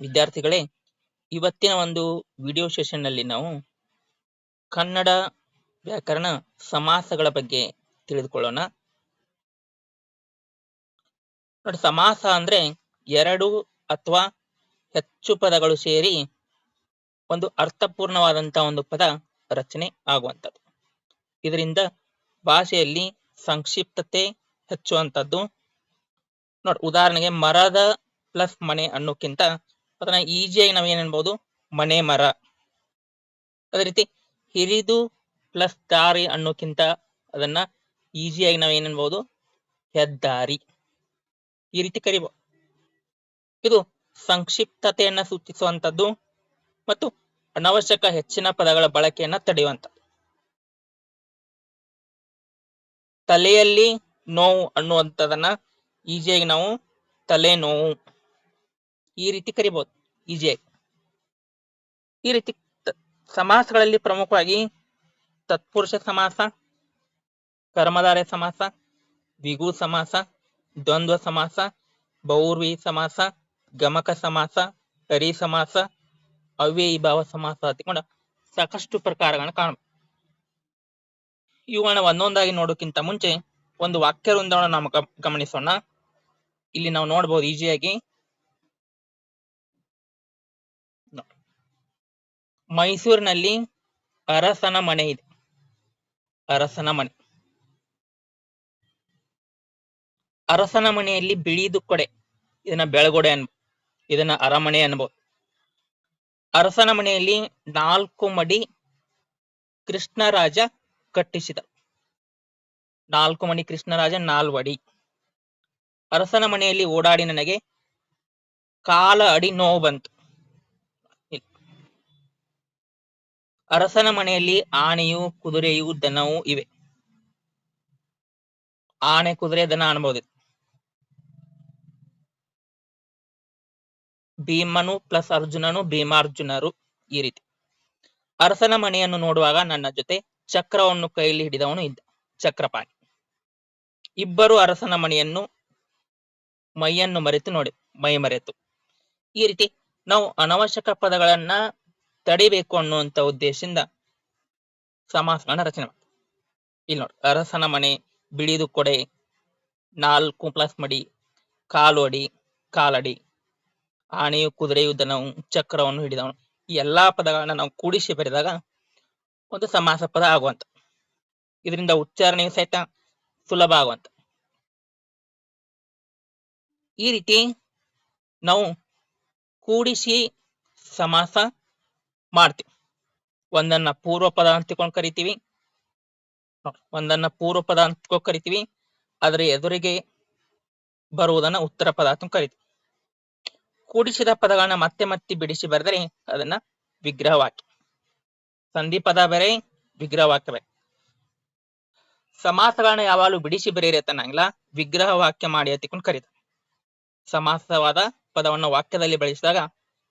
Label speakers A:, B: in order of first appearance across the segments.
A: ವಿದ್ಯಾರ್ಥಿಗಳೇ, ಇವತ್ತಿನ ಒಂದು ವಿಡಿಯೋ ಸೆಷನ್ನಲ್ಲಿ ನಾವು ಕನ್ನಡ ವ್ಯಾಕರಣ ಸಮಾಸಗಳ ಬಗ್ಗೆ ತಿಳಿದುಕೊಳ್ಳೋಣ. ನೋಡಿ, ಸಮಾಸ ಅಂದ್ರೆ ಎರಡು ಅಥವಾ ಹೆಚ್ಚು ಪದಗಳು ಸೇರಿ ಒಂದು ಅರ್ಥಪೂರ್ಣವಾದಂತಹ ಒಂದು ಪದ ರಚನೆ ಆಗುವಂಥದ್ದು. ಇದರಿಂದ ಭಾಷೆಯಲ್ಲಿ ಸಂಕ್ಷಿಪ್ತತೆ ಹೆಚ್ಚುವಂಥದ್ದು. ನೋಡಿ, ಉದಾಹರಣೆಗೆ ಮರದ ಪ್ಲಸ್ ಮನೆ ಅನ್ನೋಕ್ಕಿಂತ ಅದನ್ನ ಈಜಿಯಾಗಿ ನಾವು ಏನ್ ಅನ್ಬಹುದು ಮನೆ ಮರ. ಅದೇ ರೀತಿ ಹಿರಿದು ಪ್ಲಸ್ ದಾರಿ ಅನ್ನೋಕ್ಕಿಂತ ಅದನ್ನ ಈಜಿಯಾಗಿ ನಾವು ಏನ್ ಅನ್ಬೋದು? ಹೆದ್ದಾರಿ. ಈ ರೀತಿ ಕರಿಬಹುದು ಇದು ಸಂಕ್ಷಿಪ್ತತೆಯನ್ನ ಸೂಚಿಸುವಂತದ್ದು ಮತ್ತು ಅನವಶ್ಯಕ ಹೆಚ್ಚಿನ ಪದಗಳ ಬಳಕೆಯನ್ನ ತಡೆಯುವಂತ ತಲೆಯಲ್ಲಿ ನೋವು ಅನ್ನುವಂಥದ್ದನ್ನ ಈಜಿಯಾಗಿ ನಾವು ತಲೆ ನೋವು ಈ ರೀತಿ ಕರಿಬಹುದು ಈಜಿಯಾಗಿ ಈ ರೀತಿ ಸಮಾಸಗಳಲ್ಲಿ ಪ್ರಮುಖವಾಗಿ ತತ್ಪುರುಷ ಸಮಾಸ ಕರ್ಮಧಾರಯ ಸಮಾಸ ದ್ವಿಗು ಸಮಾಸ, ದ್ವಂದ್ವ ಸಮಾಸ ಬಹುರ್ವಿ ಸಮಾಸ, ಗಮಕ ಸಮಾಸ, ಕರಿ ಸಮಾಸ ಅವ್ಯಯೀಭಾವ ಸಮಾಸ ಹತ್ತಿಕೊಂಡ ಸಾಕಷ್ಟು ಪ್ರಕಾರಗಳನ್ನ ಕಾಣ ಇವುಗಳನ್ನ ಒಂದೊಂದಾಗಿ ನೋಡೋಕ್ಕಿಂತ ಮುಂಚೆ ಒಂದು ವಾಕ್ಯ ವೃಂದವನ್ನು ನಾವು ಗಮನಿಸೋಣ. ಇಲ್ಲಿ ನಾವು ನೋಡಬಹುದು ಈಸಿಯಾಗಿ ಮೈಸೂರಿನಲ್ಲಿ ಅರಸನ ಮನೆ ಇದೆ. ಅರಸನ ಮನೆ. ಅರಸನ ಮನೆಯಲ್ಲಿ ಬಿಳಿದು ಕೊಡೆ. ಇದನ್ನ ಬೆಳಗೊಡೆ ಅನ್ಬೋದು ಇದನ್ನ ಅರಮನೆ ಅನ್ಬೋದು ಅರಸನ ಮನೆಯಲ್ಲಿ ನಾಲ್ಕು ಮಡಿ ಕೃಷ್ಣರಾಜ ಕಟ್ಟಿಸಿದ. ನಾಲ್ಕು ಮಡಿ ಕೃಷ್ಣರಾಜ ನಾಲ್ವಡಿ ಅರಸನ ಮನೆಯಲ್ಲಿ ಓಡಾಡಿ ನನಗೆ ಕಾಲ ಅಡಿ ನೋವು ಬಂತು. ಅರಸನ ಮನೆಯಲ್ಲಿ ಆನೆಯು, ಕುದುರೆಯು, ದನವು ಇವೆ. ಆನೆ, ಕುದುರೆ, ದನ ಅನ್ಬೋದು. ಭೀಮನು ಪ್ಲಸ್ ಅರ್ಜುನನು ಭೀಮಾರ್ಜುನರು ಈ ರೀತಿ. ಅರಸನ ಮನೆಯನ್ನು ನೋಡುವಾಗ ನನ್ನ ಜೊತೆ ಚಕ್ರವನ್ನು ಕೈಯಲ್ಲಿ ಹಿಡಿದವನು ಇದ್ದ, ಚಕ್ರಪಾಣಿ. ಇಬ್ಬರು ಅರಸನ ಮನೆಯನ್ನು ಮೈಯನ್ನು ಮರೆತು ನೋಡಿ, ಮೈ ಮರೆತು. ಈ ರೀತಿ ನಾವು ಅನವಶ್ಯಕ ಪದಗಳನ್ನ ತಡಿಬೇಕು ಅನ್ನುವಂತ ಉದ್ದೇಶದಿಂದ ಸಮಾಸಗಳನ್ನ ರಚನೆ ಮಾಡ್ತಾರೆ. ಇಲ್ಲಿ ನೋಡಿ, ಅರಸನ ಮನೆ, ಬಿಳಿದು ಕೊಡೆ, ನಾಲ್ಕು ಪ್ಲಸ್ ಮಡಿ, ಕಾಲು ಅಡಿ, ಕಾಲಡಿ, ಆನೆಯು ಕುದುರೆಯು ದನವು, ಚಕ್ರವನ್ನು ಹಿಡಿದವನು. ಈ ಎಲ್ಲಾ ಪದಗಳನ್ನ ನಾವು ಕೂಡಿಸಿ ಬರೆದಾಗ ಒಂದು ಸಮಾಸ ಪದ ಆಗುವಂತ. ಇದರಿಂದ ಉಚ್ಚಾರಣೆಯು ಸಹಿತ ಸುಲಭ ಆಗುವಂತ. ಈ ರೀತಿ ನಾವು ಕೂಡಿಸಿ ಸಮಾಸ ಮಾಡ್ತೀವಿ. ಒಂದನ್ನ ಪೂರ್ವ ಪದ ಅಂತ ಕರಿತೀವಿ. ಒಂದನ್ನ ಪೂರ್ವ ಪದ ಅಂತ ಕರಿತೀವಿ. ಅದರ ಎದುರಿಗೆ ಬರುವುದನ್ನ ಉತ್ತರ ಪದ ಅಂತ ಕರಿತೀವಿ. ಕೂಡಿಸಿದ ಪದಗಳನ್ನ ಮತ್ತೆ ಮತ್ತೆ ಬಿಡಿಸಿ ಬರೆದರೆ ಅದನ್ನ ವಿಗ್ರಹ ವಾಕ್ಯ ಸಂಧಿ ಪದ ಬೇರೆ ವಿಗ್ರಹ ವಾಕ್ಯ ಬೇರೆ. ಸಮಾಸಗಳನ್ನ ಯಾವಾಗಲೂ ಬಿಡಿಸಿ ಬರೆಯಿರಿ ಅನ್ನಂಗಿಲ್ಲ. ವಿಗ್ರಹ ವಾಕ್ಯ ಮಾಡಿ ಅಂತ ಕರೀತಾರೆ. ಸಮಾಸವಾದ ಪದವನ್ನು ವಾಕ್ಯದಲ್ಲಿ ಬಳಸಿದಾಗ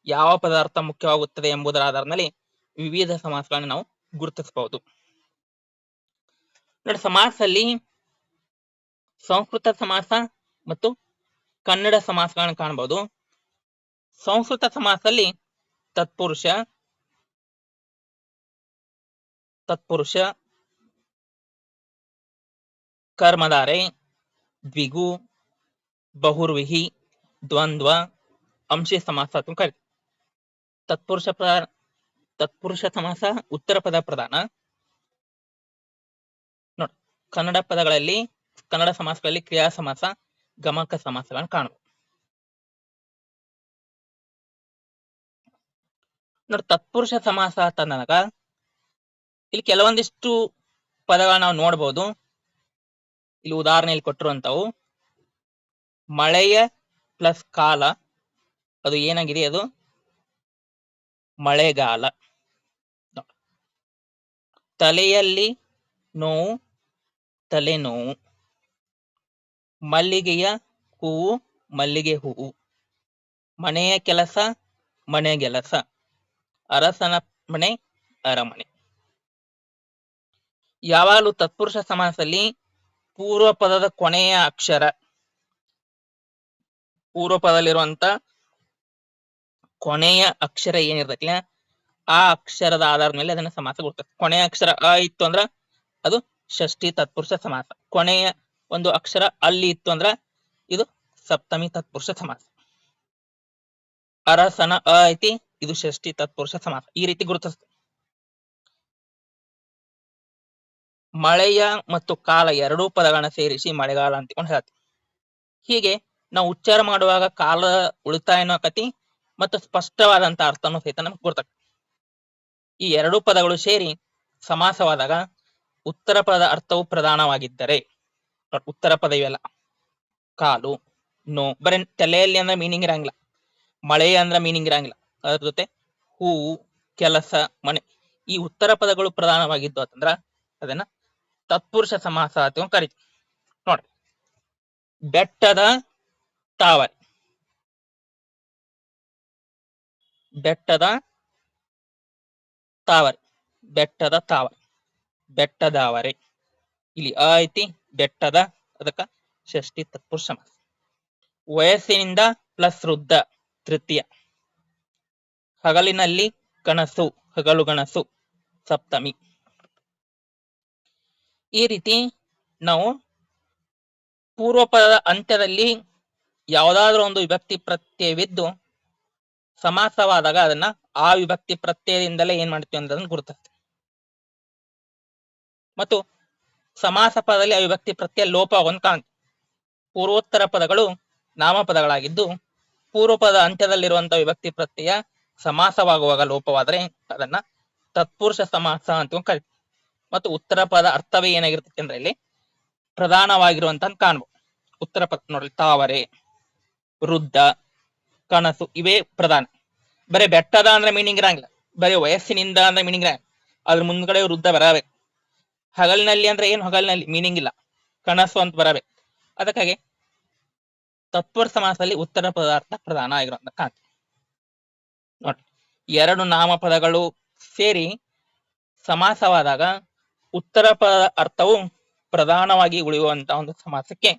A: ಯಾವ ಪದಾರ್ಥ ಮುಖ್ಯವಾಗುತ್ತದೆ ಎಂಬುದರ ಆಧಾರದ ವಿವಿಧ ಸಮಾಸಗಳನ್ನು ನಾವು ಗುರುತಿಸಬಹುದು. ನೋಡಿ, ಸಮಾಸದಲ್ಲಿ ಸಂಸ್ಕೃತ ಸಮಾಸ ಮತ್ತು ಕನ್ನಡ ಸಮಾಸಗಳನ್ನು ಕಾಣಬಹುದು. ಸಂಸ್ಕೃತ ಸಮಾಸದಲ್ಲಿ ತತ್ಪುರುಷ ತತ್ಪುರುಷ, ಕರ್ಮಧಾರೆ, ದ್ವಿಗು, ಬಹುರ್ವಿಹಿ, ದ್ವಂದ್ವ, ಅಂಶಿ ಸಮಾಸ ಅಂತ ಕರೀತಾರೆ ತತ್ಪುರುಷ ಪ್ರ ತತ್ಪುರುಷ ಸಮಾಸ ಉತ್ತರ ಪದ ಪ್ರಧಾನ. ನೋಡಿ, ಕನ್ನಡ ಪದಗಳಲ್ಲಿ, ಕನ್ನಡ ಸಮಾಸಗಳಲ್ಲಿ ಕ್ರಿಯಾ ಸಮಾಸ, ಗಮಕ ಸಮಾಸಗಳನ್ನು ಕಾಣಬಹುದು ನೋಡಿ, ತತ್ಪುರುಷ ಸಮಾಸ ಅಂತ ಅಂದಾಗ, ಇಲ್ಲಿ ಕೆಲವೊಂದಿಷ್ಟು ಪದಗಳನ್ನ ನಾವು ನೋಡಬಹುದು ಇಲ್ಲಿ ಉದಾಹರಣೆಯಲ್ಲಿ ಕೊಟ್ಟಿರುವಂತವು ಮಳೆಯ ಪ್ಲಸ್ ಕಾಲ, ಅದು ಏನಾಗಿದೆ, ಅದು ಮಳೆಗಾಲ. ತಲೆಯಲ್ಲಿ ನೋವು, ತಲೆನೋವು. ಮಲ್ಲಿಗೆಯ ಹೂವು, ಮಲ್ಲಿಗೆ ಹೂವು. ಮನೆಯ ಕೆಲಸ ಮನೆಗೆಲಸ ಅರಸನ ಮನೆ, ಅರಮನೆ. ಯಾವಾಗಲೂ ತತ್ಪುರುಷ ಸಮಾಸದಲ್ಲಿ ಪೂರ್ವ ಪದದ ಕೊನೆಯ ಅಕ್ಷರ. ಪೂರ್ವ ಪದದಲ್ಲಿರುವಂತ ಕೊನೆಯ ಅಕ್ಷರ ಏನಿರ್ತೈತಿಲ್ಲ ಆ? ಅಕ್ಷರದ ಆಧಾರದ ಮೇಲೆ ಅದನ್ನ ಸಮಾಸ ಗುರ್ತದೆ ಕೊನೆಯ ಅಕ್ಷರ ಅ ಇತ್ತು ಅಂದ್ರ ಅದು ಷಷ್ಠಿ ತತ್ಪುರುಷ ಸಮಾಸ. ಕೊನೆಯ ಒಂದು ಅಕ್ಷರ ಅಲ್ಲಿ ಇತ್ತು ಅಂದ್ರ ಇದು ಸಪ್ತಮಿ ತತ್ಪುರುಷ ಸಮಾಸ. ಅರಸನ ಅ ಐತಿ, ಇದು ಷಷ್ಠಿ ತತ್ಪುರುಷ ಸಮಾಸ. ಈ ರೀತಿ ಗುರುತಿಸ್ತದೆ ಮಳೆಯ ಮತ್ತು ಕಾಲ ಎರಡೂ ಪದಗಳನ್ನ ಸೇರಿಸಿ ಮಳೆಗಾಲ ಅಂತಕೊಂಡು ಹೇಳ್ತೀವಿ ಹೀಗೆ ನಾವು ಉಚ್ಚಾರ ಮಾಡುವಾಗ ಕಾಲ ಉಳಿತಾಯನೂ ಆಕತಿ ಮತ್ತು ಸ್ಪಷ್ಟವಾದಂತ ಅರ್ಥನೂ ಸಹಿತ ನಮ್ಗೆ ಗೊತ್ತಾಗ್ತದೆ ಈ ಎರಡೂ ಪದಗಳು ಸೇರಿ ಸಮಾಸವಾದಾಗ ಉತ್ತರ ಪದದ ಅರ್ಥವು ಪ್ರಧಾನವಾಗಿದ್ದರೆ ಉತ್ತರ ಪದ ಇವೆಲ್ಲ. ಕಾಲು, ನೋ, ಬರೀ ತಲೆಯಲ್ಲಿ ಅಂದ್ರೆ ಮೀನಿಂಗ್ ಇರಂಗಿಲ್ಲ. ಮಳೆ ಅಂದ್ರೆ ಮೀನಿಂಗ್ ಇರಂಗಿಲ್ಲ. ಅದ್ರ ಜೊತೆ ಹೂವು ಕೆಲಸ, ಮನೆ ಈ ಉತ್ತರ ಪದಗಳು ಪ್ರಧಾನವಾಗಿದ್ದು ಅಂತಂದ್ರ ಅದನ್ನ ತತ್ಪುರುಷ ಸಮಾಸ ಅಂತ ಕರಿತೀವಿ. ನೋಡ್ರಿ. ಬೆಟ್ಟದ ತಾವರೆ. ಬೆಟ್ಟದ ತಾವರೆ. ಬೆಟ್ಟದ ತಾವರೆ. ಬೆಟ್ಟದಾವರೆ ಇಲ್ಲಿ ಅ ಐತಿ, ಬೆಟ್ಟದ, ಅದಕ್ಕ ಷಷ್ಟಿ ತತ್ಪುರುಷ ಸಮಾಸ ವಯಸ್ಸಿನಿಂದ ಪ್ಲಸ್ ವೃದ್ಧ, ತೃತೀಯ. ಹಗಲಿನಲ್ಲಿ ಕನಸು, ಹಗಲು ಗಣಸು, ಸಪ್ತಮಿ. ಈ ರೀತಿ ನಾವು ಪೂರ್ವ ಪದದ ಅಂತ್ಯದಲ್ಲಿ ಯಾವುದಾದ್ರೂ ಒಂದು ವಿಭಕ್ತಿ ಪ್ರತ್ಯಯವಿದ್ದು ಸಮಾಸವಾದಾಗ ಅದನ್ನ ಆ ವಿಭಕ್ತಿ ಪ್ರತ್ಯಯದಿಂದಲೇ ಏನ್ ಮಾಡ್ತೀವಿ ಅದನ್ನ ಗುರುತಿಸ್ತೀವಿ. ಮತ್ತು ಸಮಾಸ ಪದದಲ್ಲಿ ಆ ವಿಭಕ್ತಿ ಪ್ರತ್ಯಯ ಲೋಪವನ್ನು ಕಾಣ್ತೀವಿ ಪೂರ್ವೋತ್ತರ ಪದಗಳು ನಾಮಪದಗಳಾಗಿದ್ದು ಪೂರ್ವ ಪದ ಅಂತ್ಯದಲ್ಲಿರುವಂತಹ ವಿಭಕ್ತಿ ಪ್ರತ್ಯಯ ಸಮಾಸವಾಗುವಾಗ ಲೋಪವಾದರೆ ಅದನ್ನ ತತ್ಪುರುಷ ಸಮಾಸ ಅಂತ ಕರಿತೀವಿ. ಮತ್ತು ಉತ್ತರ ಪದ ಅರ್ಥವೇ ಏನಾಗಿರ್ತೈತೆ ಅಂದ್ರೆ ಇಲ್ಲಿ ಪ್ರಧಾನವಾಗಿರುವಂತ ಕಾಣ್ಬೋದು ಉತ್ತರ ಪದ ನೋಡ್ರಿ ತಾವರೆ, ವೃದ್ಧ ಕನಸು ಇವೇ ಪ್ರಧಾನ. ಬರೀ ಬೆಟ್ಟದ ಅಂದ್ರೆ ಮೀನಿಂಗ್ ಇರಂಗಿಲ್ಲ. ಬರೀ ವಯಸ್ಸಿನಿಂದ ಅಂದ್ರೆ ಮೀನಿಂಗ್ ಇರಂಗಿಲ್ಲ. ಅದ್ರ ಮುಂದ್ಗಡೆ ವೃದ್ಧ ಬರಬೇಕು ಹಗಲಿನಲ್ಲಿ ಅಂದ್ರೆ ಏನು ಹಗಲಿನಲ್ಲಿ ಮೀನಿಂಗ್ ಇಲ್ಲ. ಕನಸು ಅಂತ ಬರಬೇಕು ಅದಕ್ಕಾಗಿ ತತ್ವ ಸಮಾಸದಲ್ಲಿ ಉತ್ತರ ಪದಾರ್ಥ ಪ್ರಧಾನ ಆಗಿರುವಂತ ಕಾಣ್ತೀವಿ ನೋಡಿ ಎರಡು ನಾಮಪದಗಳು ಸೇರಿ ಸಮಾಸವಾದಾಗ ಉತ್ತರ ಪದ ಅರ್ಥವು ಪ್ರಧಾನವಾಗಿ ಉಳಿಯುವಂತ ಒಂದು ಸಮಾಸಕ್ಕೆ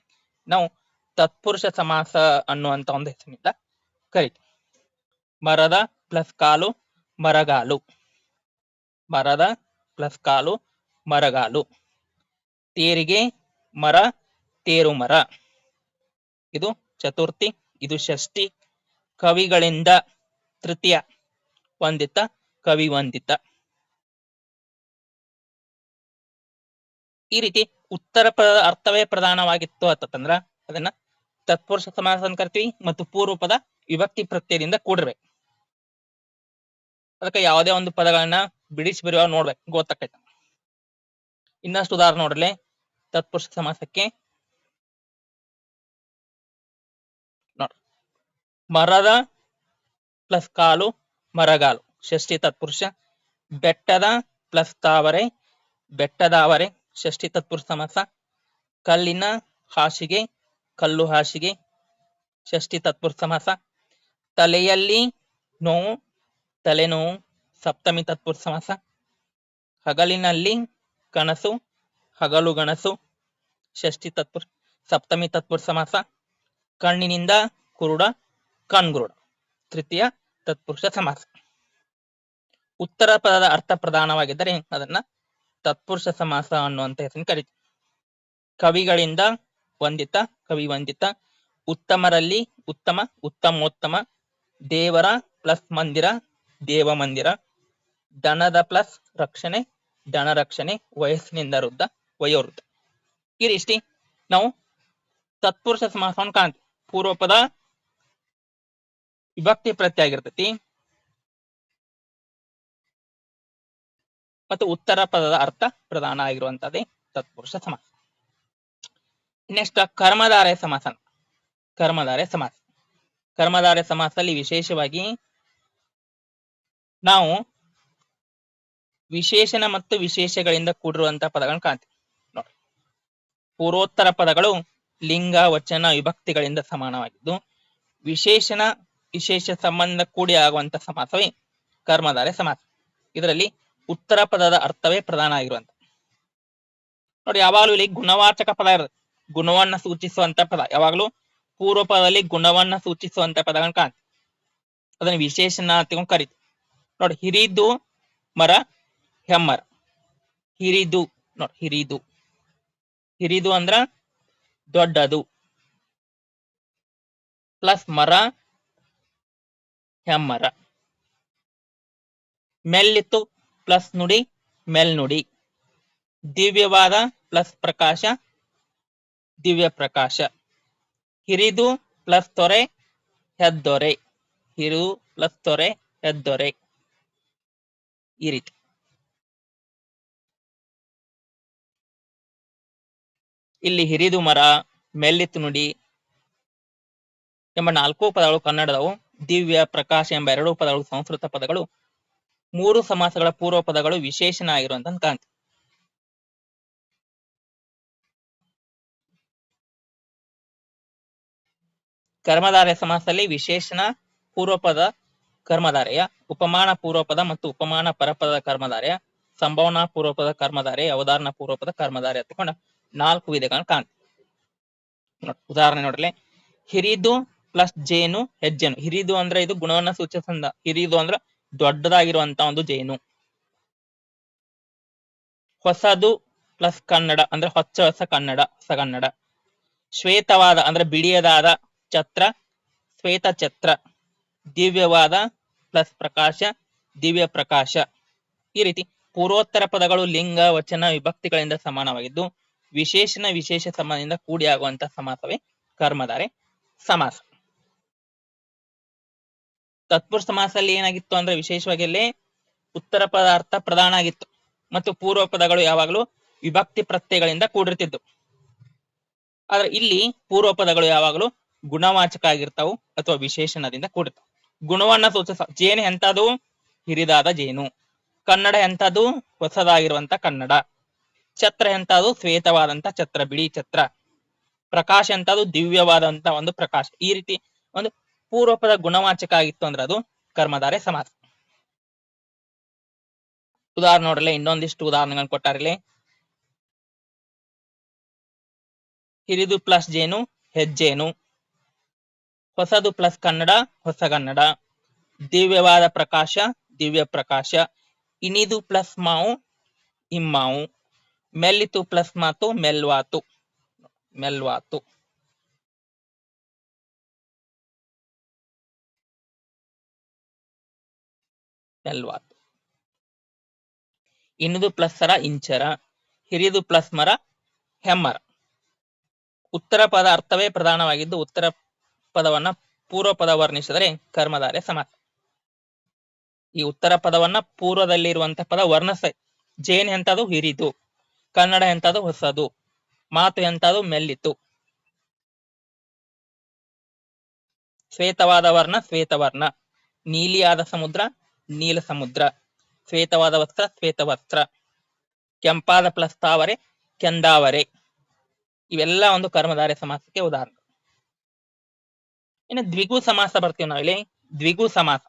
A: ನಾವು ತತ್ಪುರುಷ ಸಮಾಸ ಅನ್ನುವಂತ ಒಂದು ಹೆಸರಿನಿಂದ ಕರಿತೀವಿ ಮರದ ಪ್ಲಸ್ ಕಾಲು, ಮರಗಾಲು. ಮರದ ಪ್ಲಸ್ ಕಾಲು, ಮರಗಾಲು. ತೇರಿಗೆ ಮರ, ತೇರು ಮರ. ಇದು ಚತುರ್ಥಿ, ಇದು ಷಷ್ಠಿ. ಕವಿಗಳಿಂದ ತೃತೀಯ ವಂದಿತ, ಕವಿ ವಂದಿತ. ಈ ರೀತಿ ಉತ್ತರ ಪ್ರ ಅರ್ಥವೇ ಪ್ರಧಾನವಾಗಿತ್ತು ಅಂತಂದ್ರ ಅದನ್ನ ತತ್ಪುರುಷ ಸಮಾಸ ಅಂತ ಕರಿತೀವಿ ಮತ್ತು ಪೂರ್ವ ಪದ ವಿಭಕ್ತಿ ಪ್ರತ್ಯಯದಿಂದ ಕೂಡಿರ್ಬೇಕು ಅದಕ್ಕೆ ಯಾವುದೇ ಒಂದು ಪದಗಳನ್ನ ಬಿಡಿಸಿ ಬರೆಯುವ ನೋಡ್ಬೇಕು ಗೊತ್ತಾಕೈತೆ ಇನ್ನಷ್ಟು ಉದಾಹರಣೆ ನೋಡ್ರಲೆ ತತ್ಪುರುಷ ಸಮಾಸಕ್ಕೆ ನೋಡ್ ಮರದ ಪ್ಲಸ್ ಕಾಲು, ಮರಗಾಲು. ಷಷ್ಠಿ ತತ್ಪುರುಷ, ಬೆಟ್ಟದ ಪ್ಲಸ್ ತಾವರೆ, ಬೆಟ್ಟದಾವರೆ, ಷಷ್ಠಿ ತತ್ಪುರುಷ ಸಮಾಸ. ಕಲ್ಲಿನ ಹಾಸಿಗೆ ಕಲ್ಲು ಹಾಸಿಗೆ, ಷಷ್ಠಿ ತತ್ಪುರುಷ ಸಮಾಸ ತಲೆಯಲ್ಲಿ ನೋವು, ತಲೆನೋವು, ಸಪ್ತಮಿ ತತ್ಪುರುಷ ಸಮಾಸ ಹಗಲಿನಲ್ಲಿ ಕನಸು, ಹಗಲು ಗಣಸು, ಷಷ್ಠಿ ತತ್ಪುರುಷ ಸಪ್ತಮಿ ತತ್ಪುರುಷ ಸಮಾಸ ಕಣ್ಣಿನಿಂದ ಕುರುಡ, ಕಣ್ಗುರುಡ, ತೃತೀಯ ತತ್ಪುರುಷ ಸಮಾಸ ಉತ್ತರ ಪದದ ಅರ್ಥ ಪ್ರಧಾನವಾಗಿದ್ದರೆ ಅದನ್ನ ತತ್ಪುರುಷ ಸಮಾಸ ಅನ್ನುವಂತ ಹೆಸರಿನ ಕರಿತೀವಿ. ಕವಿಗಳಿಂದ ವಂದಿತ, ಕವಿ ವಂದಿತ, ಉತ್ತಮರಲ್ಲಿ ಉತ್ತಮ, ಉತ್ತಮೋತ್ತಮ, ದೇವರ ಪ್ಲಸ್ ಮಂದಿರ, ದೇವ ಮಂದಿರ, ದನದ ಪ್ಲಸ್ ರಕ್ಷಣೆ, ದನ ರಕ್ಷಣೆ, ವಯಸ್ಸಿನಿಂದ ವೃದ್ಧ, ವಯೋವೃದ್ಧ. ಈ ರೀತಿ ನಾವು ತತ್ಪುರುಷ ಸಮಾಸವನ್ನು ಕಾಣ್ತೀವಿ. ಪೂರ್ವ ಪದ ವಿಭಕ್ತಿ ಪ್ರತ್ಯ ಆಗಿರ್ತೈತಿ ಮತ್ತು ಉತ್ತರ ಪದದ ಅರ್ಥ ಪ್ರಧಾನ ಆಗಿರುವಂತದ್ದೇ ತತ್ಪುರುಷ ಸಮಾಸ. ನೆಕ್ಸ್ಟ್ ಕರ್ಮಧಾರಯ ಸಮಾಸ ಕರ್ಮಧಾರಯ ಸಮಾಸ ಕರ್ಮಧಾರಯ ಸಮಾಸದಲ್ಲಿ ವಿಶೇಷವಾಗಿ ನಾವು ವಿಶೇಷಣ ಮತ್ತು ವಿಶೇಷಗಳಿಂದ ಕೂಡಿರುವಂತಹ ಪದಗಳನ್ನು ಕಾಣ್ತೀವಿ. ನೋಡಿ. ಪೂರ್ವೋತ್ತರ ಪದಗಳು ಲಿಂಗ, ವಚನ, ವಿಭಕ್ತಿಗಳಿಂದ ಸಮಾನವಾಗಿದ್ದು ವಿಶೇಷಣ ವಿಶೇಷ ಸಂಬಂಧ ಕೂಡಿ ಆಗುವಂತಹ ಸಮಾಸವೇ ಕರ್ಮಧಾರೆ ಸಮಾಸ. ಇದರಲ್ಲಿ ಉತ್ತರ ಪದದ ಅರ್ಥವೇ ಪ್ರಧಾನ ಆಗಿರುವಂತ. ನೋಡಿ, ಯಾವಾಗಲೂ ಇಲ್ಲಿ ಗುಣವಾಚಕ ಪದ ಇರುತ್ತೆ. ಗುಣವನ್ನ ಸೂಚಿಸುವಂತ ಪದ. ಯಾವಾಗಲೂ ಪೂರ್ವ ಪದದಲ್ಲಿ ಗುಣವನ್ನ ಸೂಚಿಸುವಂತ ಪದಗಳನ್ನ ಕಾಣ್ತೀವಿ ಅದನ್ನ ವಿಶೇಷಣ ಕರೀತೀವಿ ನೋಡಿ, ಹಿರಿದು, ಮರ, ಹೆಮ್ಮರ. ಹಿರಿದು, ನೋಡಿ, ಹಿರಿದು. ಹಿರಿದು ಅಂದ್ರ ದೊಡ್ಡದು. ಪ್ಲಸ್ ಮರ, ಹೆಮ್ಮರ. ಮೆಲ್ಲಿತ್ತು ಪ್ಲಸ್ ನುಡಿ, ಮೆಲ್ನುಡಿ. ದಿವ್ಯವಾದ, ಪ್ಲಸ್ ಪ್ರಕಾಶ ದಿವ್ಯ ಪ್ರಕಾಶ. ಹಿರಿದು ಪ್ಲಸ್ ತೊರೆ ಹೆದ್ದೊರೆ. ಹಿರು ಪ್ಲಸ್ ತೊರೆ ಹೆದ್ದೊರೆ. ಈ ರೀತಿ. ಇಲ್ಲಿ ಹಿರಿದು ಮರ ಮೆಲ್ಲಿತ್ತು ನುಡಿ ಎಂಬ ನಾಲ್ಕು ಪದಗಳು ಕನ್ನಡದವು. ದಿವ್ಯ ಪ್ರಕಾಶ ಎಂಬ ಎರಡು ಪದಗಳು ಸಂಸ್ಕೃತ ಪದಗಳು. ಮೂರು ಸಮಾಸಗಳ ಪೂರ್ವ ಪದಗಳು ವಿಶೇಷಣ ಆಗಿರುವಂತ ಕಾಂತಿ ಕರ್ಮಧಾರಯ ಸಮಾಸದಲ್ಲಿ ವಿಶೇಷಣ ಪೂರ್ವಪದ ಕರ್ಮಧಾರೆಯ, ಉಪಮಾನ ಪೂರ್ವಪದ ಮತ್ತು ಉಪಮಾನ ಪರಪದ ಕರ್ಮಧಾರೆಯ, ಸಂಭವನಾ ಪೂರ್ವಪದ ಕರ್ಮಧಾರೆ ಅವಧಾರಣ ಪೂರ್ವಪದ ಕರ್ಮಧಾರೆ ತಗೊಂಡ ನಾಲ್ಕು ವಿಧಗಳನ್ನು ಕಾಣ್ತೀವಿ. ಉದಾಹರಣೆ ನೋಡ್ರಿ ಹಿರಿದು ಪ್ಲಸ್ ಜೇನು ಹೆಜ್ಜೆನು. ಹಿರಿದು ಅಂದ್ರೆ ಇದು ಗುಣವನ್ನ ಸೂಚಿಸಂದ, ಹಿರಿದು ಅಂದ್ರ ದೊಡ್ಡದಾಗಿರುವಂತ ಒಂದು ಜೇನು. ಹೊಸದು ಪ್ಲಸ್ ಕನ್ನಡ ಅಂದ್ರೆ ಹೊಚ್ಚ ಹೊಸ ಕನ್ನಡ ಹೊಸ ಕನ್ನಡ ಶ್ವೇತವಾದ ಅಂದ್ರೆ ಬಿಳಿಯದಾದ ಛತ್ರ, ಶ್ವೇತ ಛತ್ರ. ದಿವ್ಯವಾದ ಪ್ಲಸ್ ಪ್ರಕಾಶ, ದಿವ್ಯ ಪ್ರಕಾಶ. ಈ ರೀತಿ ಪೂರ್ವೋತ್ತರ ಪದಗಳು ಲಿಂಗ, ವಚನ, ವಿಭಕ್ತಿಗಳಿಂದ ಸಮಾನವಾಗಿದ್ದು ವಿಶೇಷಣ ವಿಶೇಷ ಸಮಾನದಿಂದ ಕೂಡಿ ಆಗುವಂತಹ ಸಮಾಸವೇ ಕರ್ಮಧಾರೆ ಸಮಾಸ. ತತ್ಪುರುಷ ಸಮಾಸದಲ್ಲಿ ಏನಾಗಿತ್ತು ಅಂದ್ರೆ ವಿಶೇಷವಾಗಿ ಅಲ್ಲಿ ಉತ್ತರ ಪದಾರ್ಥ ಪ್ರಧಾನ ಆಗಿತ್ತು. ಮತ್ತು ಪೂರ್ವ ಪದಗಳು ಯಾವಾಗಲೂ ವಿಭಕ್ತಿ ಪ್ರತ್ಯಯಗಳಿಂದ ಕೂಡಿರ್ತಿದ್ದು ಆದ್ರೆ ಇಲ್ಲಿ ಪೂರ್ವ ಪದಗಳು ಯಾವಾಗಲೂ ಗುಣವಾಚಕ ಆಗಿರ್ತಾವು ಅಥವಾ ವಿಶೇಷಣದಿಂದ ಕೂಡಿರ್ತಾವ. ಗುಣವನ್ನ ಸೂಚಿಸ, ಜೇನು ಎಂತದು ಹಿರಿದಾದ ಜೇನು. ಕನ್ನಡ ಎಂತದು ಹೊಸದಾಗಿರುವಂತ ಕನ್ನಡ. ಛತ್ರ ಎಂತದು ಶ್ವೇತವಾದಂತ ಛತ್ರ, ಬಿಳಿ ಛತ್ರ. ಪ್ರಕಾಶ ಎಂತದು ದಿವ್ಯವಾದಂತ ಒಂದು ಪ್ರಕಾಶ. ಈ ರೀತಿ ಒಂದು ಪೂರ್ವಪದ ಗುಣವಾಚಕ ಆಗಿತ್ತು ಅಂದ್ರೆ ಅದು ಕರ್ಮಧಾರೆ ಸಮಾಸ ಉದಾಹರಣೆ ನೋಡ್ರಲ್ಲ ಇನ್ನೊಂದಿಷ್ಟು ಉದಾಹರಣೆಗಳನ್ನ ಕೊಟ್ಟಾರಲ್ಲೇ. ಹಿರಿದು ಪ್ಲಸ್ ಜೇನು, ಹೆಜ್ಜೇನು. ಹೊಸದು ಪ್ಲಸ್ ಕನ್ನಡ, ಹೊಸ ಕನ್ನಡ. ದಿವ್ಯವಾದ ಪ್ರಕಾಶ, ದಿವ್ಯ ಪ್ರಕಾಶ. ಇನಿದು ಪ್ಲಸ್ ಮಾವು, ಇಮ್ಮಾವು. ಮೆಲ್ಲಿತು ಪ್ಲಸ್ ಮಾತು, ಮೆಲ್ವಾತು. ಮೆಲ್ವಾತು. ಮೆಲ್ವಾತು. ಇನಿದು ಪ್ಲಸ್ ಸರ, ಇಂಚರ. ಹಿರಿದು ಪ್ಲಸ್ ಮರ, ಹೆಮ್ಮರ. ಉತ್ತರ ಪದ ಅರ್ಥವೇ ಪ್ರಧಾನವಾಗಿದ್ದು, ಉತ್ತರ ಪದವನ್ನ ಪೂರ್ವ ಪದ ವರ್ಣಿಸಿದರೆ ಕರ್ಮಧಾರೆ ಸಮಾಸ ಈ ಉತ್ತರ ಪದವನ್ನ ಪೂರ್ವದಲ್ಲಿರುವಂತಹ ಪದ ವರ್ಣಸ. ಜೇನ್ ಎಂತದು? ಹಿರಿದು. ಕನ್ನಡ ಎಂತದು? ಹೊಸದು. ಮಾತು ಎಂತದು? ಮೆಲ್ಲಿತು. ಶ್ವೇತವಾದ ವರ್ಣ ಶ್ವೇತವರ್ಣ ನೀಲಿಯಾದ ಸಮುದ್ರ, ನೀಲ ಸಮುದ್ರ. ಶ್ವೇತವಾದ ವಸ್ತ್ರ, ಶ್ವೇತ ವಸ್ತ್ರ. ಕೆಂಪಾದ ಪ್ಲಸ್ ತಾವರೆ ಕೆಂದಾವರೆ. ಇವೆಲ್ಲ ಒಂದು ಕರ್ಮಧಾರೆ ಸಮಾಸಕ್ಕೆ ಉದಾಹರಣೆ. ಇನ್ನು ದ್ವಿಗು ಸಮಾಸ ಬರ್ತೀವಿ ನಾವಿಲ್ಲಿ. ದ್ವಿಗು ಸಮಾಸ.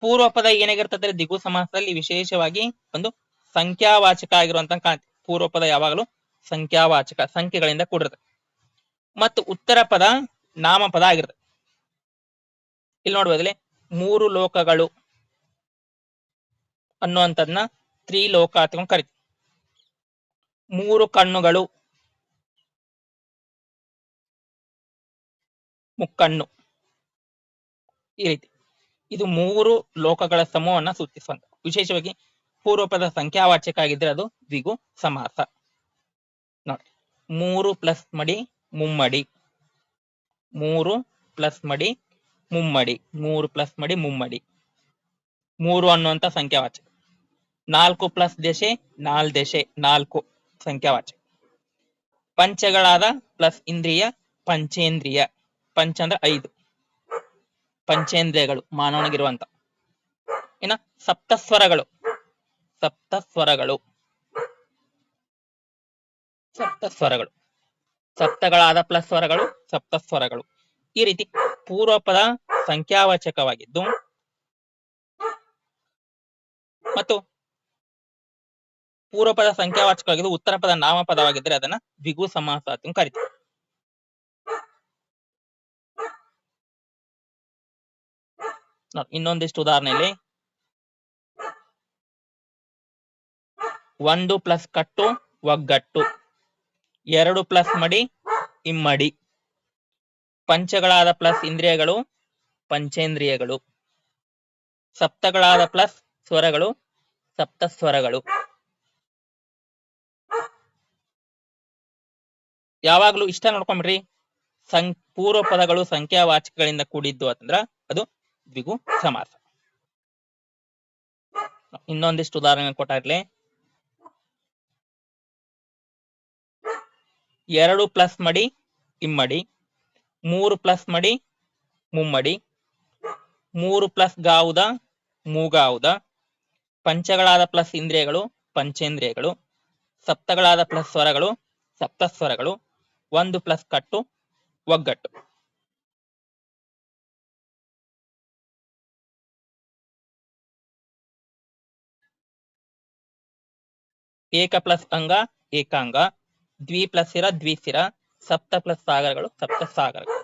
A: ಪೂರ್ವ ಪದ ಏನಾಗಿರ್ತದೆ ದ್ವಿಗು ಸಮಾಸದಲ್ಲಿ ವಿಶೇಷವಾಗಿ ಒಂದು ಸಂಖ್ಯಾವಾಚಕ ಆಗಿರುವಂತ ಕಾಣ್ತೀವಿ. ಪೂರ್ವ ಪದ ಯಾವಾಗಲೂ ಸಂಖ್ಯಾವಾಚಕ, ಸಂಖ್ಯೆಗಳಿಂದ ಕೂಡಿರುತ್ತೆ. ಮತ್ತು ಉತ್ತರ ಪದ ನಾಮಪದ ಆಗಿರುತ್ತೆ. ಇಲ್ಲಿ ನೋಡ್ಬೋದಿಲ್ಲಿ ಮೂರು ಲೋಕಗಳು ಅನ್ನುವಂಥದ್ನ ತ್ರಿಲೋಕ ಅಂತ ಕರಿತೀವಿ. ಮೂರು ಕಣ್ಣುಗಳು ಮುಕ್ಕಣ್ಣು. ಈ ರೀತಿ. ಇದು ಮೂರು ಲೋಕಗಳ ಸಮೂಹವನ್ನ ಸೂಚಿಸುವಂತ ವಿಶೇಷವಾಗಿ ಪೂರ್ವಪದ ಸಂಖ್ಯಾವಾಚಕ ಆಗಿದ್ರೆ ಅದು ದ್ವಿಗು ಸಮಾಸ. ನೋಡಿ. ಮೂರು ಪ್ಲಸ್ ಮಡಿ, ಮುಮ್ಮಡಿ. ಮೂರು ಪ್ಲಸ್ ಮಡಿ, ಮುಮ್ಮಡಿ. ಮೂರು ಪ್ಲಸ್ ಮಡಿ, ಮುಮ್ಮಡಿ. ಮೂರು ಅನ್ನುವಂತ ಸಂಖ್ಯಾವಾಚಕ. ನಾಲ್ಕು ಪ್ಲಸ್ ದೇಶೆ ನಾಲ್ ದೇಶೆ ನಾಲ್ಕು ಸಂಖ್ಯಾವಾಚಕ. ಪಂಚಗಳಾದ ಪ್ಲಸ್ ಇಂದ್ರಿಯ, ಪಂಚೇಂದ್ರಿಯ. ಪಂಚ ಅಂದ್ರೆ ಐದು. ಪಂಚೇಂದ್ರಿಯಗಳು, ಮಾನವನಿಗಿರುವಂತ. ಇನ್ನ ಸಪ್ತಸ್ವರಗಳು. ಸಪ್ತಸ್ವರಗಳು. ಸಪ್ತಸ್ವರಗಳು. ಸಪ್ತಗಳಾದ ಪ್ಲಸ್ ಸ್ವರಗಳು, ಸಪ್ತಸ್ವರಗಳು. ಈ ರೀತಿ ಪೂರ್ವಪದ ಸಂಖ್ಯಾವಾಚಕವಾಗಿದ್ದು, ಮತ್ತು ಪೂರ್ವಪದ ಸಂಖ್ಯಾವಾಚಕವಾಗಿದ್ದು ಉತ್ತರ ಪದ ನಾಮಪದವಾಗಿದ್ದರೆ ಅದನ್ನ ದ್ವಿಗು ಸಮಾಸ ಅಂತ ಕರಿತೀವಿ. ಇನ್ನೊಂದಿಷ್ಟು ಉದಾಹರಣೆಯಲ್ಲಿ. ಒಂದು ಪ್ಲಸ್ ಕಟ್ಟು ಒಗ್ಗಟ್ಟು. ಎರಡು ಪ್ಲಸ್ ಮಡಿ, ಇಮ್ಮಡಿ. ಪಂಚಗಳಾದ ಪ್ಲಸ್ ಇಂದ್ರಿಯಗಳು, ಪಂಚೇಂದ್ರಿಯಗಳು. ಸಪ್ತಗಳಾದ ಪ್ಲಸ್ ಸ್ವರಗಳು, ಸಪ್ತ ಸ್ವರಗಳು. ಯಾವಾಗ್ಲೂ ಇಷ್ಟ ನೋಡ್ಕೊಂಬಿಡ್ರಿ ಸಂ ಪೂರ್ವ ಪದಗಳು ಸಂಖ್ಯಾವಾಚಕಗಳಿಂದ ಕೂಡಿದ್ದು ಅಂತಂದ್ರ ದ್ವಿಗು ಸಮಾಸ. ಇನ್ನೊಂದಿಷ್ಟು ಉದಾಹರಣೆ ಕೊಟ್ಟಾಗ್ಲಿ ಎರಡು ಪ್ಲಸ್ ಮಡಿ, ಇಮ್ಮಡಿ. ಮೂರು ಪ್ಲಸ್ ಮಡಿ, ಮುಮ್ಮಡಿ. ಮೂರು ಪ್ಲಸ್ ಗಾವುದ, ಮೂಗಾವುದ. ಪಂಚಗಳಾದ ಪ್ಲಸ್ ಇಂದ್ರಿಯಗಳು, ಪಂಚೇಂದ್ರಿಯಗಳು. ಸಪ್ತಗಳಾದ ಪ್ಲಸ್ ಸ್ವರಗಳು, ಸಪ್ತಸ್ವರಗಳು. ಒಂದು ಪ್ಲಸ್ ಕಟ್ಟು, ಒಗ್ಗಟ್ಟು. ಏಕ ಪ್ಲಸ್ ಅಂಗ, ಏಕಾಂಗ, ದ್ವಿ ಪ್ಲಸ್ ಇರ ದ್ವಿಸಿರ ಸಪ್ತ ಪ್ಲಸ್ ಸಾಗರಗಳು, ಸಪ್ತ ಸಾಗರಗಳು.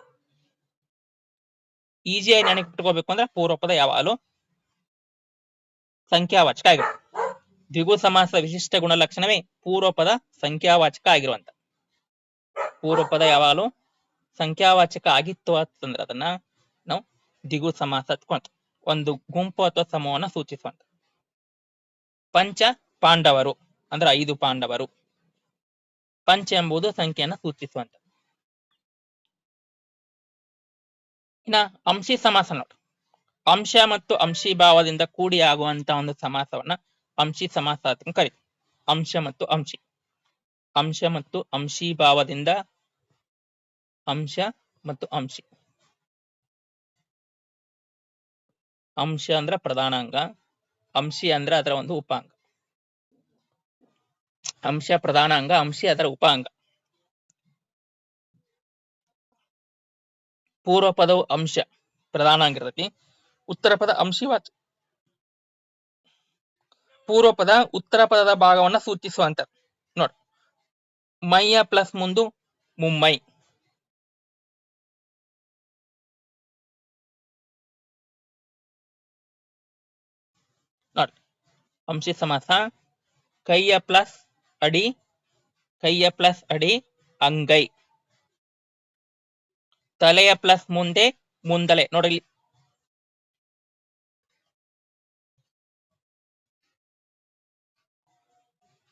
A: ಈಸಿಯಾಗಿ ನೆನಪಿಟ್ಕೋಬೇಕು ಅಂದ್ರೆ ಪೂರ್ವಪದ ಯಾವಾಗಲೂ ಸಂಖ್ಯಾವಾಚಕ ಆಗಿರುತ್ತೆ. ದ್ವಿಗು ಸಮಾಸದ ವಿಶಿಷ್ಟ ಗುಣಲಕ್ಷಣವೇ ಪೂರ್ವಪದ ಸಂಖ್ಯಾವಾಚಕ ಆಗಿರುವಂತ. ಪೂರ್ವಪದ ಯಾವಾಗಲೂ ಸಂಖ್ಯಾವಾಚಕ ಆಗಿತ್ತು ಅಂತಂದ್ರೆ ಅದನ್ನ ನಾವು ದ್ವಿಗು ಸಮಾಸ ಅತ್ಕೊಂತ, ಒಂದು ಗುಂಪು ಅಥವಾ ಸಮೂಹನ ಸೂಚಿಸುವಂತ. ಪಂಚ ಪಾಂಡವರು. ಅಂದ್ರೆ ಐದು ಪಾಂಡವರು. ಪಂಚ ಎಂಬುದು ಸಂಖ್ಯೆಯನ್ನು ಸೂಚಿಸುವಂತ. ಇನ್ನ ಅಂಶಿ ಸಮಾಸ ನೋಡಿ. ಅಂಶ ಮತ್ತು ಅಂಶಿ ಭಾವದಿಂದ ಕೂಡಿ ಆಗುವಂತ ಒಂದು ಸಮಾಸವನ್ನ ಅಂಶಿ ಸಮಾಸ ಅಂತ ಕರಿ. ಅಂಶ ಮತ್ತು ಅಂಶಿ. ಅಂಶ ಮತ್ತು ಅಂಶಿ ಭಾವದಿಂದ ಅಂಶ ಮತ್ತು ಅಂಶಿ. ಅಂಶ ಅಂದ್ರ ಪ್ರಧಾನಾಂಗ. ಅಂಶಿ ಅಂದ್ರ ಅದರ ಒಂದು ಉಪಾಂಗ. ಅಂಶ ಪ್ರಧಾನಾಂಗ ಅಂಶಿ ಅದರ ಉಪಾಂಗ ಪೂರ್ವ ಪದವು ಅಂಶ ಪ್ರಧಾನಾಂಗ ಇರ್ತೈತಿ ಉತ್ತರ ಪದ ಅಂಶಿವಾಚ ಪೂರ್ವ ಪದ ಉತ್ತರ ಪದದ ಭಾಗವನ್ನ ಸೂಚಿಸುವಂತ ನೋಡ್ ಮೈಯ ಪ್ಲಸ್ ಮುಂದು ಮುಮ್ಮೈ ನೋಡ್ ಅಂಶಿ ಸಮಾಸ ಕೈಯ ಪ್ಲಸ್ ಅಡಿ, ಕೈಯ ಪ್ಲಸ್ ಅಡಿ, ಅಂಗೈ. ತಲೆಯ ಪ್ಲಸ್ ಮುಂದೆ ಮುಂದಲೆ ನೋಡಿ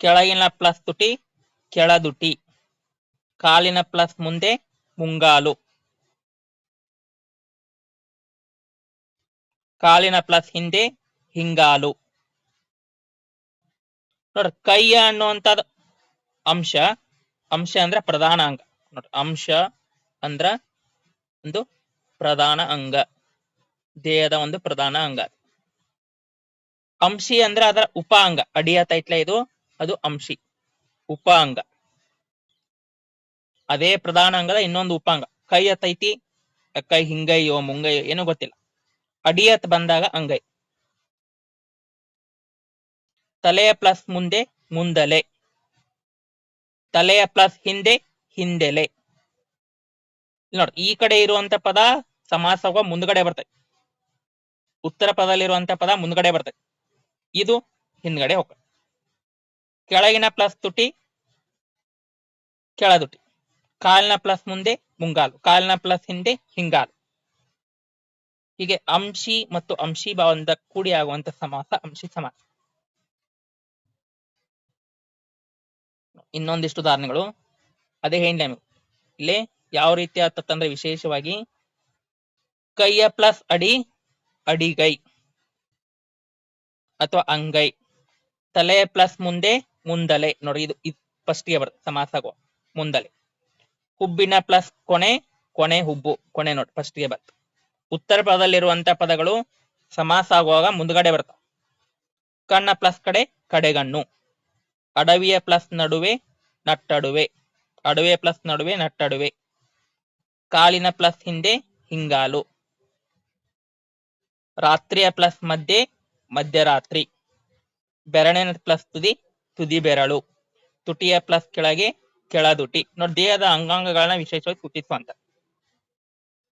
A: ಕೆಳಗಿನ ಪ್ಲಸ್ ತುಟಿ, ಕೆಳದುಟಿ. ಕಾಲಿನ ಪ್ಲಸ್ ಮುಂದೆ ಮುಂಗಾಲು. ಕಾಲಿನ ಪ್ಲಸ್ ಹಿಂದೆ ಹಿಂಗಾಲು. ನೋಡ್ರಿ ಕೈಯ ಅನ್ನುವಂಥದ್ದು ಅಂಶ ಅಂಶ ಅಂದ್ರೆ ಪ್ರಧಾನ ಅಂಗ. ನೋಡ್ರಿ, ಅಂಶ ಅಂದ್ರ ಒಂದು ಪ್ರಧಾನ ಅಂಗ, ದೇಹದ ಒಂದು ಪ್ರಧಾನ ಅಂಗ. ಅಂಶಿ ಅಂದ್ರ ಅದರ ಉಪ ಅಂಗ ಅಡಿಯ ತೈತ್ಲ ಇದು, ಅದು ಅಂಶಿ, ಉಪ ಅಂಗ. ಅದೇ ಪ್ರಧಾನ ಅಂಗದ ಇನ್ನೊಂದು ಉಪಾಂಗ ಕೈ ಅತೈತಿ ಕೈ ಹಿಂಗೈಯೋ, ಮುಂಗೈಯೋ, ಏನೋ ಗೊತ್ತಿಲ್ಲ. ಅಡಿಯತ್ ಬಂದಾಗ ಅಂಗೈ. ತಲೆಯ ಪ್ಲಸ್ ಮುಂದೆ ಮುಂದಲೆ. ತಲೆಯ ಪ್ಲಸ್ ಹಿಂದೆ ಹಿಂದೆಲೆ. ನೋಡಿ, ಈ ಕಡೆ ಇರುವಂತ ಪದ ಸಮಾಸವ ಮುಂದ್ಗಡೆ ಬರ್ತದೆ. ಉತ್ತರ ಪದಲ್ಲಿರುವಂತ ಪದ ಮುಂದ್ಗಡೆ ಬರ್ತದೆ. ಇದು ಹಿಂದ್ಗಡೆ ಹೋಗ ಕೆಳಗಿನ ಪ್ಲಸ್ ತುಟಿ, ಕೆಳದುಟಿ. ಕಾಲಿನ ಪ್ಲಸ್ ಮುಂದೆ ಮುಂಗಾಲು, ಕಾಲಿನ ಪ್ಲಸ್ ಹಿಂದೆ ಹಿಂಗಾಲು. ಹೀಗೆ ಅಂಶಿ ಮತ್ತು ಅಂಶಿ ಭಾವದಿಂದ ಕೂಡಿ ಆಗುವಂತ ಸಮಾಸ, ಅಂಶಿ ಸಮಾಸ. ಇನ್ನೊಂದಿಷ್ಟು ಉದಾಹರಣೆಗಳು ಅದೇ ಹೇಳಿದೆ ನಿಮಗೆ ಇಲ್ಲಿ ಯಾವ ರೀತಿ ಆತಂದ್ರೆ ವಿಶೇಷವಾಗಿ ಕೈಯ ಪ್ಲಸ್ ಅಡಿ, ಅಡಿಗೈ ಅಥವಾ ಅಂಗೈ. ತಲೆ ಪ್ಲಸ್ ಮುಂದೆ ಮುಂದಲೆ. ನೋಡಿ ಇದು ಫಸ್ಟ್ ಫಸ್ಟ್ಗೆ ಬರುತ್ತೆ, ಸಮಾಸ ಮುಂದಲೆ. ಹುಬ್ಬಿನ ಪ್ಲಸ್ ಕೊನೆ ಕೊನೆ ಹುಬ್ಬು, ಕೊನೆ ನೋಡಿ ಫಸ್ಟ್ಗೆ ಬರ್ತ ಉತ್ತರ ಪದದಲ್ಲಿರುವಂತ ಪದಗಳು ಸಮಾಸ ಆಗುವಾಗ ಮುಂದ್ಗಡೆ ಬರ್ತವೆ ಕಣ್ಣ ಪ್ಲಸ್ ಕಡೆ, ಕಡೆಗಣ್ಣು. ಅಡವಿಯ ಪ್ಲಸ್ ನಡುವೆ ನಟ್ಟಡುವೆ. ಅಡವೆ ಪ್ಲಸ್ ನಡುವೆ ನಟ್ಟಡುವೆ. ಕಾಲಿನ ಪ್ಲಸ್ ಹಿಂದೆ ಹಿಂಗಾಲು. ರಾತ್ರಿಯ ಪ್ಲಸ್ ಮಧ್ಯೆ ಮಧ್ಯರಾತ್ರಿ. ಬೆರಳಿನ ಪ್ಲಸ್ ತುದಿ ತುದಿ ಬೆರಳು. ತುಟಿಯ ಪ್ಲಸ್ ಕೆಳಗೆ ಕೆಳದುಟಿ. ನೋಡಿ, ದೇಹದ ಅಂಗಾಂಗಗಳನ್ನ ವಿಶೇಷವಾಗಿ ಸೂಚಿಸುವಂತ.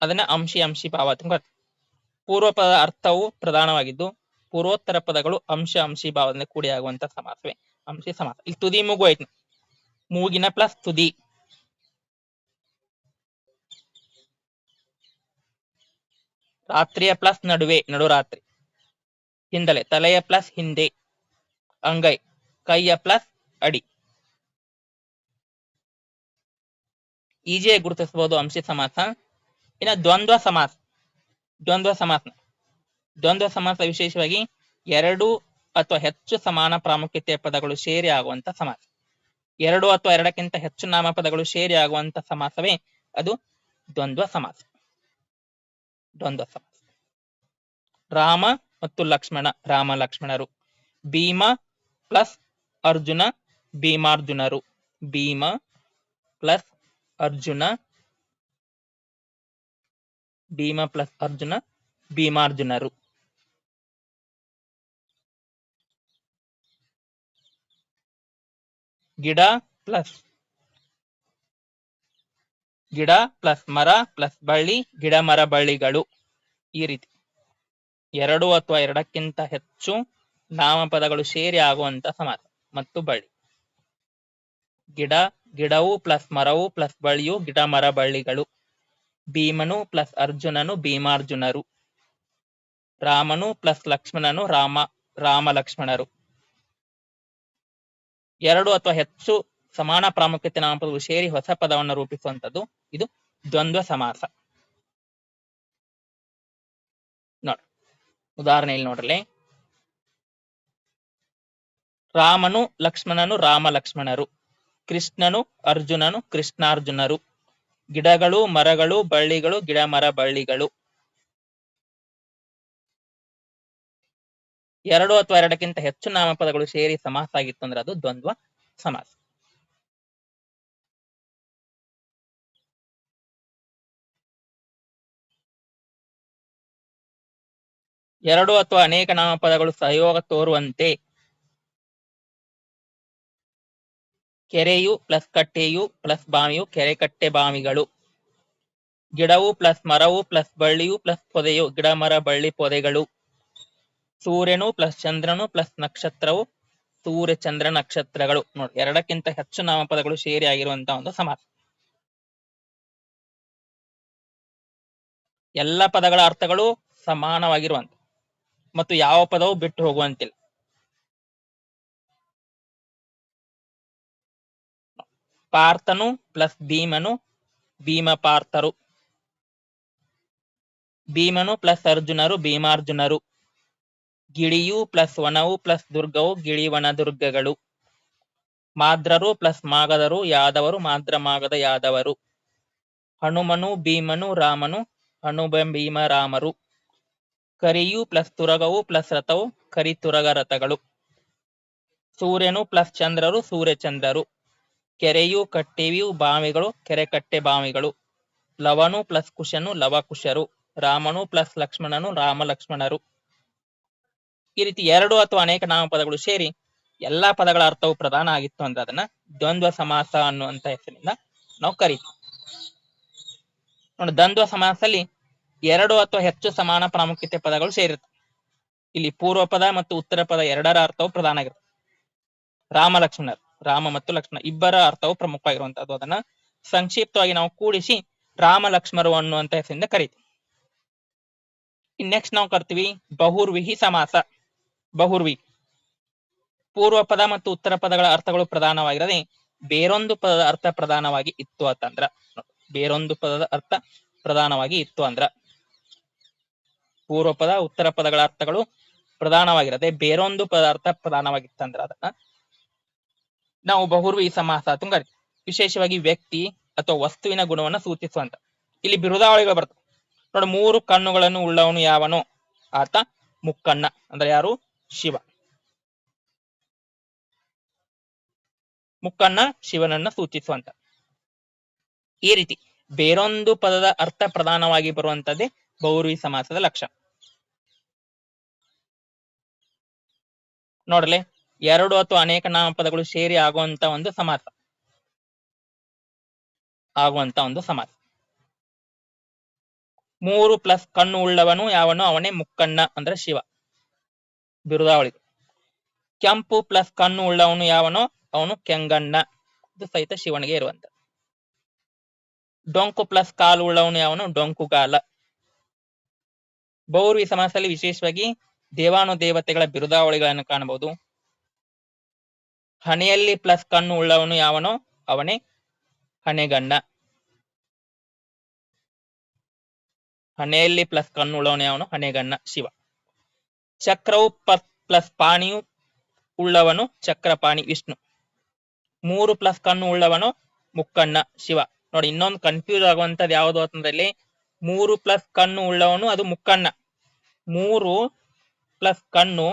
A: ಅದನ್ನ ಅಂಶಿ ಅಂಶಿ ಭಾವ ಪೂರ್ವ ಪದ ಅರ್ಥವು ಪ್ರಧಾನವಾಗಿದ್ದು, ಪೂರ್ವೋತ್ತರ ಪದಗಳು ಅಂಶ, ಅಂಶಿ ಭಾವದಿಂದ ಕೂಡಿ ಆಗುವಂತ ಸಮಾಸವೇ. ಅಂಶಿ ಸಮಾಸ ಇಲ್ಲಿ ತುದಿ ಮೂಗು ಮೂಗಿನ ಪ್ಲಸ್ ತುದಿ ರಾತ್ರಿಯ ಪ್ಲಸ್ ನಡುವೆ ನಡುರಾತ್ರಿ ಹಿಂದಲೆ ತಲೆಯ ಪ್ಲಸ್ ಹಿಂದೆ ಅಂಗೈ ಕೈಯ ಪ್ಲಸ್ ಅಡಿ ಈಜಿಯಾಗಿ ಗುರುತಿಸಬಹುದು ಅಂಶಿ ಸಮಾಸ ಇನ್ನ ದ್ವಂದ್ವ ಸಮಾಸ ದ್ವಂದ್ವ ಸಮಾಸ ದ್ವಂದ್ವ ಸಮಾಸ ವಿಶೇಷವಾಗಿ ಎರಡು ಅಥವಾ ಹೆಚ್ಚು ಸಮಾನ ಪ್ರಾಮುಖ್ಯತೆಯ ಪದಗಳು ಸೇರಿ ಆಗುವಂತ ಸಮಾಸ. ಎರಡು ಅಥವಾ ಎರಡಕ್ಕಿಂತ ಹೆಚ್ಚು ನಾಮಪದಗಳು ಸೇರಿ ಆಗುವಂತ ಸಮಾಸವೇ ಅದು ದ್ವಂದ್ವ ಸಮಾಸ. ದ್ವಂದ್ವ ಸಮಾಸ. ರಾಮ ಮತ್ತು ಲಕ್ಷ್ಮಣ, ರಾಮ ಲಕ್ಷ್ಮಣರು. ಭೀಮ ಪ್ಲಸ್ ಅರ್ಜುನ, ಭೀಮಾರ್ಜುನರು. ಭೀಮ ಪ್ಲಸ್ ಅರ್ಜುನ, ಭೀಮ ಪ್ಲಸ್ ಅರ್ಜುನ, ಭೀಮಾರ್ಜುನರು. ಗಿಡ ಪ್ಲಸ್. ಗಿಡ ಪ್ಲಸ್ ಮರ ಪ್ಲಸ್ ಬಳ್ಳಿ, ಗಿಡ ಮರ ಬಳ್ಳಿಗಳು. ಈ ರೀತಿ. ಎರಡು ಅಥವಾ ಎರಡಕ್ಕಿಂತ ಹೆಚ್ಚು ನಾಮಪದಗಳು ಸೇರಿ ಆಗುವಂತ ಸಮಾಸ ಮತ್ತು ಬಳ್ಳಿ. ಗಿಡ, ಗಿಡವು ಪ್ಲಸ್ ಮರವು ಪ್ಲಸ್ ಬಳ್ಳಿಯು ಗಿಡ, ಮರ, ಬಳ್ಳಿಗಳು. ಭೀಮನು ಪ್ಲಸ್ ಅರ್ಜುನನು ಭೀಮಾರ್ಜುನರು. ರಾಮನು ಪ್ಲಸ್ ಲಕ್ಷ್ಮಣನು ರಾಮ ರಾಮ ಲಕ್ಷ್ಮಣರು. ಎರಡು ಅಥವಾ ಹೆಚ್ಚು ಸಮಾನ ಪ್ರಾಮುಖ್ಯತೆ ನಾಮಪದಗಳು ಸೇರಿ ಹೊಸ ಪದವನ್ನು ರೂಪಿಸುವಂತದ್ದು ಇದು ದ್ವಂದ್ವ ಸಮಾಸ. ಉದಾಹರಣೆ ಉದಾಹರಣೆಯಲ್ಲಿ ನೋಡ್ರಲ್ಲಿ ರಾಮನು ಲಕ್ಷ್ಮಣನು ರಾಮ ಲಕ್ಷ್ಮಣರು ಕೃಷ್ಣನು ಅರ್ಜುನನು ಕೃಷ್ಣಾರ್ಜುನರು, ಗಿಡಗಳು ಮರಗಳು ಬಳ್ಳಿಗಳು ಗಿಡ ಮರ ಬಳ್ಳಿಗಳು. ಎರಡು ಅಥವಾ ಎರಡಕ್ಕಿಂತ ಹೆಚ್ಚು ನಾಮಪದಗಳು ಸೇರಿ ಸಮಾಸ ಆಗಿತ್ತು ಅಂದ್ರೆ ಅದು ದ್ವಂದ್ವ ಸಮಾಸ. ಎರಡು ಅಥವಾ ಅನೇಕ ನಾಮಪದಗಳು ಸಹಯೋಗ ತೋರುವಂತೆ ಕೆರೆಯು ಪ್ಲಸ್ ಕಟ್ಟೆಯು ಪ್ಲಸ್ ಬಾವಿಯು ಕೆರೆ ಕಟ್ಟೆ ಬಾವಿಗಳು. ಗಿಡವು ಪ್ಲಸ್ ಮರವು ಪ್ಲಸ್ ಬಳ್ಳಿಯು ಪ್ಲಸ್ ಪೊದೆಯು ಗಿಡ ಮರ ಬಳ್ಳಿ ಪೊದೆಗಳು. ಸೂರ್ಯನು ಪ್ಲಸ್ ಚಂದ್ರನು ಪ್ಲಸ್ ನಕ್ಷತ್ರವು ಸೂರ್ಯ ಚಂದ್ರ ನಕ್ಷತ್ರಗಳು. ನೋಡಿ, ಎರಡಕ್ಕಿಂತ ಹೆಚ್ಚು ನಾಮಪದಗಳು ಸೇರಿ ಆಗಿರುವಂತಹ ಒಂದು ಸಮಾಸ ಎಲ್ಲ ಪದಗಳ ಅರ್ಥಗಳು ಸಮಾನವಾಗಿರುವಂತ. ಮತ್ತು ಯಾವ ಪದವು ಬಿಟ್ಟು ಹೋಗುವಂತಿಲ್ಲ. ಪಾರ್ಥನು ಪ್ಲಸ್ ಭೀಮನು ಭೀಮ ಪಾರ್ಥರು ಭೀಮನು ಪ್ಲಸ್ ಅರ್ಜುನರು ಭೀಮಾರ್ಜುನರು. ಗಿಳಿಯು ಪ್ಲಸ್ ವನವು ಪ್ಲಸ್ ದುರ್ಗವು ಗಿಳಿ ವನ ದುರ್ಗಗಳು. ಮಾದ್ರರು ಪ್ಲಸ್ ಮಾಗದರು ಯಾದವರು ಮಾದ್ರ ಮಾಗದ ಯಾದವರು. ಹನುಮನು, ಭೀಮನು, ರಾಮನು, ಹನುಮ, ಭೀಮ, ರಾಮರು. ಕರಿಯು ಪ್ಲಸ್ ತುರಗವು ಪ್ಲಸ್ ರಥವು ಕರಿ ತುರಗ ರಥಗಳು. ಸೂರ್ಯನು ಪ್ಲಸ್ ಚಂದ್ರರು ಸೂರ್ಯಚಂದ್ರರು ಕೆರೆಯು ಕಟ್ಟೆಯು ಬಾವಿಗಳು ಕೆರೆ ಕಟ್ಟೆ ಬಾವಿಗಳು. ಲವನು ಪ್ಲಸ್ ಕುಶನು ಲವಕುಶರು. ರಾಮನು ಪ್ಲಸ್ ಲಕ್ಷ್ಮಣನು ರಾಮ ಲಕ್ಷ್ಮಣರು. ಈ ರೀತಿ ಎರಡು ಅಥವಾ ಅನೇಕ ನಾಮಪದಗಳು ಸೇರಿ ಎಲ್ಲಾ ಪದಗಳ ಅರ್ಥವು ಪ್ರಧಾನ ಆಗಿತ್ತು ಅಂದ್ರೆ ಅದನ್ನ ದ್ವಂದ್ವ ಸಮಾಸ ಅನ್ನುವಂತ ಹೆಸರಿನಿಂದ ನಾವು ಕರಿತೀವಿ. ನೋಡಿ, ದ್ವಂದ್ವ ಸಮಾಸದಲ್ಲಿ ಎರಡು ಅಥವಾ ಹೆಚ್ಚು ಸಮಾನ ಪ್ರಾಮುಖ್ಯತೆ ಪದಗಳು ಸೇರಿರ್ತವೆ. ಇಲ್ಲಿ ಪೂರ್ವ ಪದ ಮತ್ತು ಉತ್ತರ ಪದ ಎರಡರ ಅರ್ಥವು ಪ್ರಧಾನ ಆಗಿರುತ್ತೆ ರಾಮ ಲಕ್ಷ್ಮಣರು, ರಾಮ ಮತ್ತು ಲಕ್ಷ್ಮಣ ಇಬ್ಬರ ಅರ್ಥವು ಪ್ರಮುಖವಾಗಿರುವಂತಹದ್ದು. ಅದನ್ನ ಸಂಕ್ಷಿಪ್ತವಾಗಿ ನಾವು ಕೂಡಿಸಿ ರಾಮ ಲಕ್ಷ್ಮರು ಅನ್ನುವಂತ ಹೆಸರಿಂದ ಕರಿತೀವಿ. ನೆಕ್ಸ್ಟ್ ನಾವು ಕರ್ತೀವಿ ಬಹುರ್ವಿಹಿ ಸಮಾಸ. ಬಹುರ್ವಿ. ಪೂರ್ವ ಪದ ಮತ್ತು ಉತ್ತರ ಪದಗಳ ಅರ್ಥಗಳು ಪ್ರಧಾನವಾಗಿರದೆ, ಬೇರೊಂದು ಪದದ ಅರ್ಥ ಪ್ರಧಾನವಾಗಿ ಇತ್ತು ಅಂತಂದ್ರ ಬೇರೊಂದು ಪದದ ಅರ್ಥ ಪ್ರಧಾನವಾಗಿ ಇತ್ತು ಅಂದ್ರ, ಪೂರ್ವ ಪದ, ಉತ್ತರ ಪದಗಳ ಅರ್ಥಗಳು ಪ್ರಧಾನವಾಗಿರದೆ, ಬೇರೊಂದು ಪದ ಅರ್ಥ ಪ್ರಧಾನವಾಗಿತ್ತಂದ್ರ ಅದನ್ನ ನಾವು ಬಹುರ್ವಿ ಸಮಾಸ ತುಂಗ ವಿಶೇಷವಾಗಿ ವ್ಯಕ್ತಿ ಅಥವಾ ವಸ್ತುವಿನ ಗುಣವನ್ನ ಸೂಚಿಸುವಂತ. ಇಲ್ಲಿ ಬಿರುದಾವಳಿಗಳು ಬರ್ತವೆ. ನೋಡಿ, ಮೂರು ಕಣ್ಣುಗಳನ್ನು ಉಳ್ಳವನು ಯಾವನು? ಆತ ಮುಕ್ಕಣ್ಣ. ಅಂದ್ರೆ ಯಾರು? ಶಿವ. ಮುಕ್ಕಣ್ಣ ಶಿವನನ್ನ ಸೂಚಿಸುವಂತ ಈ ರೀತಿ ಬೇರೊಂದು ಪದದ ಅರ್ಥ ಪ್ರಧಾನವಾಗಿ ಬರುವಂತದ್ದೇ ಬೌರ್ವಿ ಸಮಾಸದ ಲಕ್ಷ. ನೋಡಲೆ ಎರಡು ಅಥವಾ ಅನೇಕ ನಾಮ ಪದಗಳು ಸೇರಿ ಆಗುವಂತ ಒಂದು ಸಮಾಸ. ಆಗುವಂತ ಒಂದು ಸಮಾಸ. ಮೂರು ಪ್ಲಸ್ ಕಣ್ಣು ಉಳ್ಳವನು ಯಾವನು? ಅವನೇ ಮುಕ್ಕಣ್ಣ ಅಂದ್ರೆ ಶಿವ. ಬಿರುದಾವಳಿ. ಕೆಂಪು ಪ್ಲಸ್ ಕಣ್ಣು ಉಳ್ಳವನು ಯಾವನೋ? ಅವನು ಕೆಂಗಣ್ಣ. ಇದು ಸಹಿತ ಶಿವನಿಗೆ ಇರುವಂತ. ಡೊಂಕು ಪ್ಲಸ್ ಕಾಲು ಉಳ್ಳವನು ಯಾವನು? ಡೊಂಕುಗಾಲ ಬೌರ್ವಿ ಸಮಾಸದಲ್ಲಿ ವಿಶೇಷವಾಗಿ ದೇವಾನು ದೇವತೆಗಳ ಬಿರುದಾವಳಿಗಳನ್ನು ಕಾಣಬಹುದು. ಹಣೆಯಲ್ಲಿ ಪ್ಲಸ್ ಕಣ್ಣು ಉಳ್ಳವನು ಯಾವನೋ? ಅವನೇ ಹಣೆಗಣ್ಣ. ಹಣೆಯಲ್ಲಿ ಪ್ಲಸ್ ಕಣ್ಣು ಉಳ್ಳವನು ಯಾವನು? ಹಣೆಗಣ್ಣ, ಶಿವ. ಚಕ್ರವು ಪ್ಲಸ್ ಪಾಣಿಯು ಉಳ್ಳವನು ಚಕ್ರಪಾಣಿ ವಿಷ್ಣು. ಮೂರು ಪ್ಲಸ್ ಕಣ್ಣು ಉಳ್ಳವನು ಮುಕ್ಕಣ್ಣ ಶಿವ. ನೋಡಿ, ಇನ್ನೊಂದು ಕನ್ಫ್ಯೂಸ್ ಆಗುವಂತದ್ದು ಯಾವುದು ಅಂತಂದ್ರೆ ಇಲ್ಲಿ ಮೂರು ಪ್ಲಸ್ ಕಣ್ಣು ಉಳ್ಳವನು, ಅದು ಮುಕ್ಕಣ್ಣ. ಮೂರು ಪ್ಲಸ್ ಕಣ್ಣು,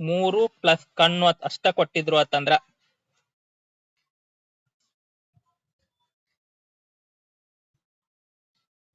A: ಮೂರು ಪ್ಲಸ್ ಕಣ್ಣು ಅಷ್ಟ ಕೊಟ್ಟಿದ್ರು ಅಂತಂದ್ರ